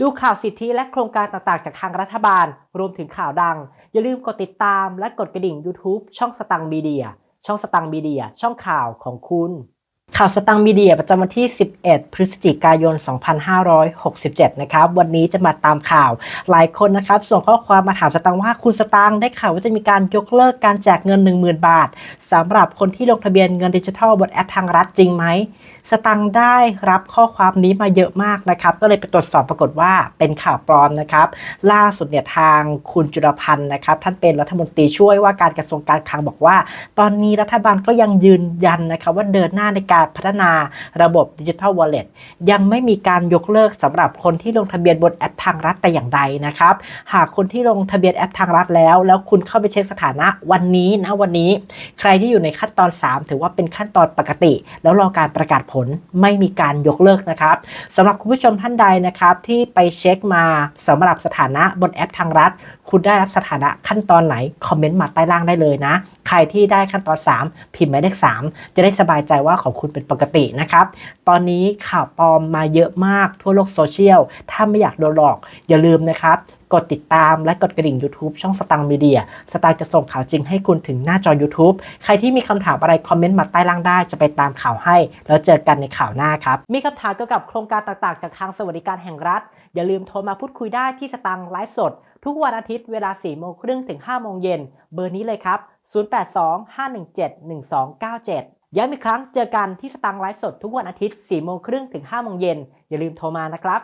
ดูข่าวสิทธิและโครงการต่างๆ จากทางรัฐบาล รวมถึงข่าวดัง อย่าลืมกดติดตามและกดกระดิ่ง YouTube ช่องสตังมีเดีย ช่องสตังมีเดีย ช่องข่าวของคุณ ข่าวสตังมีเดียประจำวันที่ 11 พฤศจิกายน 2567 นะครับ วันนี้จะมาตามข่าว หลายคนนะครับ ส่งข้อความมาถามสตังว่าคุณสตังได้ข่าวว่าจะมีการยกเลิกการแจกเงิน 10,000 บาทสำหรับคนที่ลงทะเบียนเงินดิจิทัลบนแอปทางรัฐจริงไหม สตังได้รับข้อความนี้มาเยอะมากนะครับ ก็เลยไปตรวจสอบปรากฏว่าเป็นข่าวปลอมนะครับ ล่าสุดเนี่ยทางคุณจุลพันธ์นะครับ ท่านเป็นรัฐมนตรีช่วยว่าการกระทรวงการคลังบอกว่า ตอนนี้รัฐบาลก็ยังยืนยันนะครับว่าเดินหน้าในการพัฒนาระบบดิจิทัลวอลเล็ตยังไม่มีการยกเลิกสำหรับคนที่ลงทะเบียนบนแอปทางรัฐแต่อย่างใดนะครับ หากคนที่ลงทะเบียนแอปทางรัฐแล้ว แล้วคุณเข้าไปเช็คสถานะวันนี้นะวันนี้ ใครที่อยู่ในขั้นตอน 3 ถือว่าเป็นขั้นตอนปกติ แล้วรอการประกาศผลไม่มีการยกเลิกนะครับสำหรับคุณผู้ชมท่านใดนะครับ ที่ไปเช็คมาสำหรับสถานะบนแอปทางรัฐ คุณได้รับสถานะขั้นตอนไหน คอมเมนต์มาใต้ล่างได้เลยนะ ใครที่ได้ขั้นตอน 3 พิมพ์หมายเลข3 จะได้สบายใจว่าของคุณเป็นปกตินะครับ ตอนนี้ข่าวปลอมมาเยอะมากทั่วโลกโซเชียลถ้าไม่อยากโดนหลอกอย่าลืมนะครับ กดติดตามและกดกระดิ่ง YouTube ช่องสตังมีเดียสตางค์จะส่งข่าวจริงให้คุณถึงหน้าจอ YouTube ใครที่มีคำถามอะไรคอมเมนต์มาใต้ล่างได้จะไปตามข่าวให้ แล้วเจอกันในข่าวหน้าครับ มีคำถามเกี่ยวกับโครงการต่างๆ จากทางสวัสดิการแห่งรัฐ อย่าลืมโทรมาพูดคุยได้ที่สตังค์ไลฟ์สด ทุกวันอาทิตย์เวลา4โมงครึ่งถึง5โมงเย็นเบอร์นี้เลยครับ 0825171297ย้ำอีกครั้งเจอกันที่สตังค์ไลฟ์สดทุกวันอาทิตย์4โมงครึ่งถึง5โมงเย็นอย่าลืมโทรมานะครับ